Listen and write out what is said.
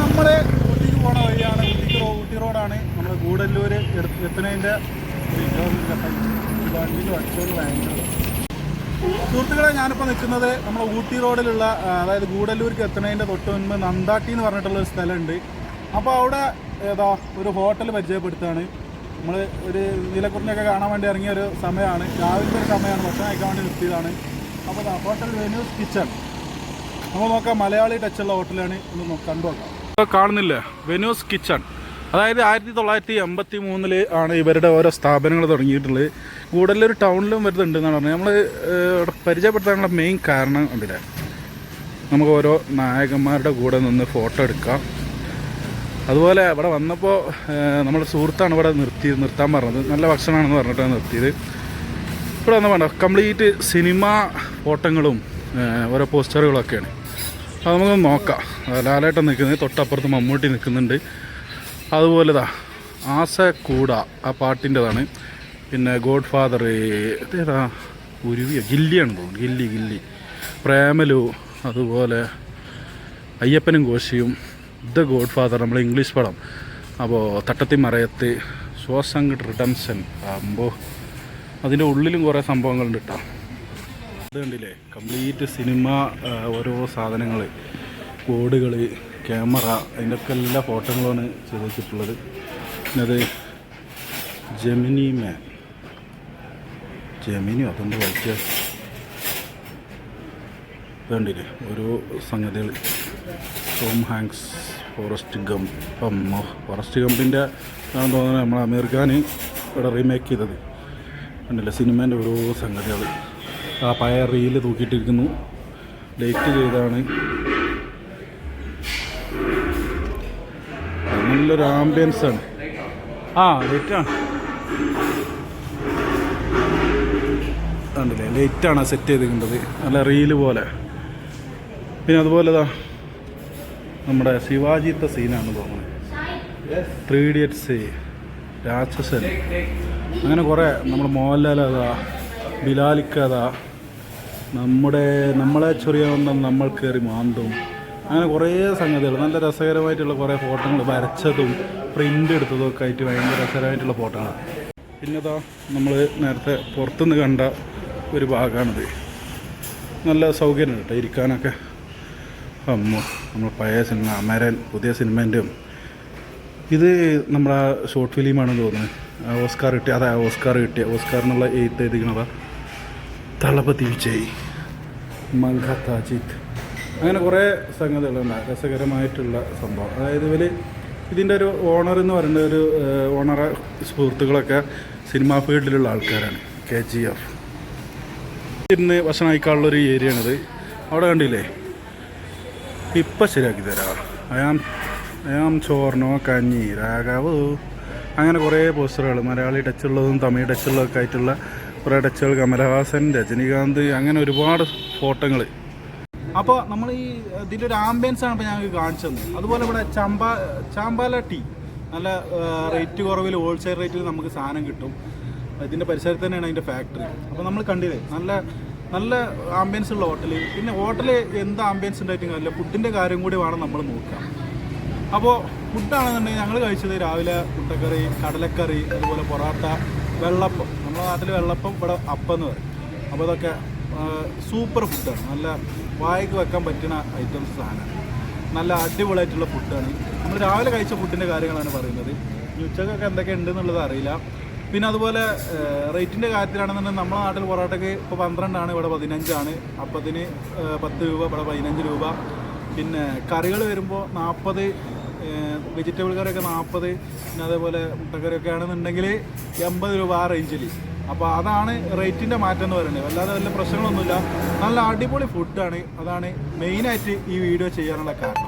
നമ്മുടെ ഊട്ടിക്ക് പോണ വഴിയാണ്. ഊട്ടിക്ക് ഊട്ടി റോഡാണ്. നമ്മൾ ഗൂഡല്ലൂർ എത്തുന്നതിന്റെ സുഹൃത്തുക്കളെ ഞാനിപ്പോൾ നിൽക്കുന്നത് നമ്മുടെ ഊട്ടി റോഡിലുള്ള അതായത് ഗൂഡല്ലൂർക്ക് എത്തുന്നതിന്റെ തൊട്ട് മുൻപ് നന്ദാട്ടി എന്ന് പറഞ്ഞിട്ടുള്ള ഒരു സ്ഥലമുണ്ട്. അപ്പോൾ അവിടെ ഏതാ ഒരു ഹോട്ടൽ പരിചയപ്പെടുത്തുകയാണ്. നമ്മൾ ഒരു നീലക്കുറിഞ്ഞൊക്കെ കാണാൻ വേണ്ടി ഇറങ്ങിയ ഒരു സമയമാണ്. രാവിലത്തെ ഒരു സമയമാണ്. ഭക്ഷണം കഴിക്കാൻ വേണ്ടി നിർത്തിയതാണ്. അപ്പോൾ ഹോട്ടൽ വെന്യൂസ് കിച്ചൺ. നമ്മൾ നോക്കാം മലയാളി ടച്ചുള്ള ഹോട്ടലാണ് ഒന്ന് നോ- കാണുന്നില്ല വെനൂസ് കിച്ചൺ അതായത് ആയിരത്തി തൊള്ളായിരത്തി എൺപത്തി മൂന്നിൽ ആണ് ഇവരുടെ ഓരോ സ്ഥാപനങ്ങൾ തുടങ്ങിയിട്ടുള്ളത്. കൂടുതലൊരു ടൗണിലും വരുന്നുണ്ട് എന്നാണ് പറഞ്ഞത് നമ്മൾ ഇവിടെ പരിചയപ്പെടുത്താനുള്ള മെയിൻ കാരണം ഉണ്ടല്ലേ നമുക്ക് ഓരോ നായകന്മാരുടെ കൂടെ നിന്ന് ഫോട്ടോ എടുക്കാം. അതുപോലെ ഇവിടെ വന്നപ്പോൾ നമ്മുടെ സുഹൃത്താണ് ഇവിടെ നിർത്തി നിർത്താൻ പറഞ്ഞത്. നല്ല ഭക്ഷണമാണെന്ന് പറഞ്ഞിട്ടാണ് നിർത്തിയത്. ഇവിടെ വന്ന കംപ്ലീറ്റ് സിനിമ ഫോട്ടങ്ങളും ഓരോ പോസ്റ്ററുകളൊക്കെയാണ് അത് നമുക്ക് നോക്കാം ലാലേട്ടൻ നിൽക്കുന്നത് തൊട്ടപ്പുറത്ത് മമ്മൂട്ടി നിൽക്കുന്നുണ്ട്. അതുപോലെ ദാ ആസ കൂട ആ പാട്ടിന്റെതാണ്. പിന്നെ ഗോഡ് ഫാദർ ഏതാ ഉരുവിയോ? ഗില്ലിയാണ് തോന്നുന്നു. ഗില്ലി ഗില്ലി. പ്രേമലു അതുപോലെ അയ്യപ്പനും കോശിയും. ദ ഗോഡ് ഫാദർ നമ്മൾ ഇംഗ്ലീഷ് പടം. അപ്പോൾ തട്ടത്തി മറയത്ത് ശ്വാസങ്ക് റിഡംഷൻ അമ്പോ. അതിന്റെ ഉള്ളിലും കുറേ സംഭവങ്ങളുണ്ട് കേട്ടോ. ഇത് കണ്ടില്ലേ? കംപ്ലീറ്റ് സിനിമ ഓരോ സാധനങ്ങൾ ബോർഡുകൾ ക്യാമറ അതിന്റെ ഒക്കെ എല്ലാ ഫോട്ടോകളാണ് ചെയ്ത് വെച്ചിട്ടുള്ളത് അത് ജെമിനി മാൻ. ജെമിനിയോ അതുകൊണ്ട് വായിക്കുക ഇത് കണ്ടില്ലേ ഓരോ സംഗതികൾ ടോം ഹാങ്ക്സ് ഫോറസ്റ്റ് ഗംപ്. അമ്മ ഫോറസ്റ്റ് ഗംപിന്റെ ആണെന്ന് തോന്നുന്നത് നമ്മൾ അമീർ ഖാൻ ഇവിടെ റീമേക്ക് ചെയ്തത്. കണ്ടില്ലേ സിനിമേന്റെ ഓരോ സംഗതികൾ ആ പഴയ റീൽ തൂക്കിയിട്ടിരിക്കുന്നു. ഡേറ്റ് ചെയ്താണ്. നല്ലൊരു ആംബിയൻസ് ആണ്. ആ ലൈറ്റാണ് കണ്ടില്ലേ? ലൈറ്റാണ് സെറ്റ് ചെയ്തിരിക്കുന്നത്. നല്ല റീൽ പോലെ. പിന്നെ അതുപോലെ ഇതാ നമ്മുടെ ശിവാജിത്തെ സീനാണ് തോന്നുന്നത് ത്രീ ഇഡിയറ്റ്സ് രാക്ഷസൻ. അങ്ങനെ കുറേ നമ്മുടെ മോഹൻലാൽ അതാ ബിലാലിക്കഥ നമ്മുടെ നമ്മളെ ചൊറിയാവുന്ന നമ്മൾ കയറി മാന്തും. അങ്ങനെ കുറേ സംഗതികൾ. നല്ല രസകരമായിട്ടുള്ള കുറേ ഫോട്ടോകൾ വരച്ചതും പ്രിന്റ് എടുത്തതും ഒക്കെ ആയിട്ട് ഭയങ്കര രസകരമായിട്ടുള്ള ഫോട്ടോകളാണ് പിന്നെതാ നമ്മൾ നേരത്തെ പുറത്തുനിന്ന് കണ്ട ഒരു ഭാഗമാണിത് നല്ല സൗകര്യം കേട്ടോ ഇരിക്കാനൊക്കെ. അമ്മ നമ്മൾ പഴയ സിനിമ അമരൻ പുതിയ സിനിമേന്റെയും. ഇത് നമ്മുടെ ഷോർട്ട് ഫിലിമാണെന്ന് തോന്നുന്നത് ഓസ്കാർ കിട്ടിയ അതാ ഓസ്കാർ കിട്ടിയ. ഓസ്കാറിനുള്ള എന്നുള്ള എഴുത്ത് തളപതി വിജയ്. താജിദ് അങ്ങനെ കുറേ സംഗതികളുണ്ട്. രസകരമായിട്ടുള്ള സംഭവം. അതായത് ഇവർ ഇതിന്റെ ഒരു ഓണർ എന്ന് പറയുന്ന ഒരു ഓണറ സുഹൃത്തുക്കളൊക്കെ സിനിമാ ഫീൽഡിലുള്ള ആൾക്കാരാണ്. K G F. ഇരുന്ന് ഭക്ഷണം കഴിക്കാനുള്ള ഒരു ഏരിയയാണിത്. അവിടെ കണ്ടില്ലേ? ഇപ്പം ശരിയാക്കി തരാം. അയാം അയാം ചോർണോ കഞ്ഞി രാഘവ്. അങ്ങനെ കുറേ പോസ്റ്ററുകൾ മലയാളി ടച്ചുള്ളതും തമിഴ് ടച്ചുള്ളതൊക്കെ ആയിട്ടുള്ള ടച്ചുകൾ കമലഹാസൻ രജനീകാന്ത് അങ്ങനെ ഒരുപാട് ഫോട്ടോകൾ അപ്പോൾ നമ്മൾ ഈ ഇതിന്റെ ഒരു ആംബിയൻസ് ആണ് ഇപ്പോൾ ഞങ്ങൾക്ക് കാണിച്ചത് അതുപോലെ ഇവിടെ ചമ്പ ചാമ്പാല ടീ നല്ല റേറ്റ് കുറവിൽ ഹോൾസെയിൽ റേറ്റിൽ നമുക്ക് സാധനം കിട്ടും. ഇതിന്റെ പരിസരത്ത് തന്നെയാണ് അതിന്റെ ഫാക്ടറി അപ്പോൾ നമ്മൾ കണ്ടില്ലേ നല്ല നല്ല ആംബിയൻസ് ഉള്ള ഹോട്ടൽ പിന്നെ ഹോട്ടൽ എന്ത് ആംബിയൻസ് ഉണ്ടായിട്ടും കാര്യമില്ല. ഫുഡിന്റെ കാര്യം കൂടി വേണം നമ്മൾ നോക്കാം. അപ്പോൾ ഫുഡാണെന്നുണ്ടെങ്കിൽ ഞങ്ങൾ കഴിച്ചത് രാവിലെ മുട്ടക്കറി കടലക്കറി അതുപോലെ പൊറോട്ട വെള്ളപ്പം. നമ്മുടെ നാട്ടിൽ വെള്ളപ്പം ഇവിടെ അപ്പം എന്ന് പറയും. അപ്പോൾ ഇതൊക്കെ സൂപ്പർ ഫുഡാണ് നല്ല വായിക്ക് വെക്കാൻ പറ്റുന്ന ഐറ്റംസ് സാധനമാണ് നല്ല അടിപൊളിയായിട്ടുള്ള ഫുഡാണ് നമ്മൾ രാവിലെ കഴിച്ച ഫുഡിന്റെ കാര്യങ്ങളാണ് പറയുന്നത്. ഉച്ചക്കൊക്കെ എന്തൊക്കെ ഉണ്ടെന്നുള്ളത് അറിയില്ല. പിന്നെ അതുപോലെ റേറ്റിന്റെ കാര്യത്തിലാണെന്നുണ്ടെങ്കിൽ നമ്മുടെ നാട്ടിൽ പൊറോട്ടയ്ക്ക് ഇപ്പോൾ പന്ത്രണ്ടാണ് ഇവിടെ പതിനഞ്ചാണ്. അപ്പത്തിന് പത്ത് രൂപ ഇവിടെ പതിനഞ്ച് രൂപ. പിന്നെ കറികൾ വരുമ്പോൾ നാൽപ്പത് വെജിറ്റബിൾ കറിയൊക്കെ നാൽപ്പത് പിന്നെ അതേപോലെ മുട്ടക്കറിയൊക്കെ ആണെന്നുണ്ടെങ്കിൽ എൺപത് രൂപ ആ റേഞ്ചിൽ അപ്പോൾ അതാണ് റേറ്റിന്റെ മാറ്റം എന്ന് പറയുന്നത്. അല്ലാതെ വല്ല പ്രശ്നങ്ങളൊന്നുമില്ല. നല്ല അടിപൊളി ഫുഡാണ് അതാണ് മെയിനായിട്ട് ഈ വീഡിയോ ചെയ്യാനുള്ള കാരണം.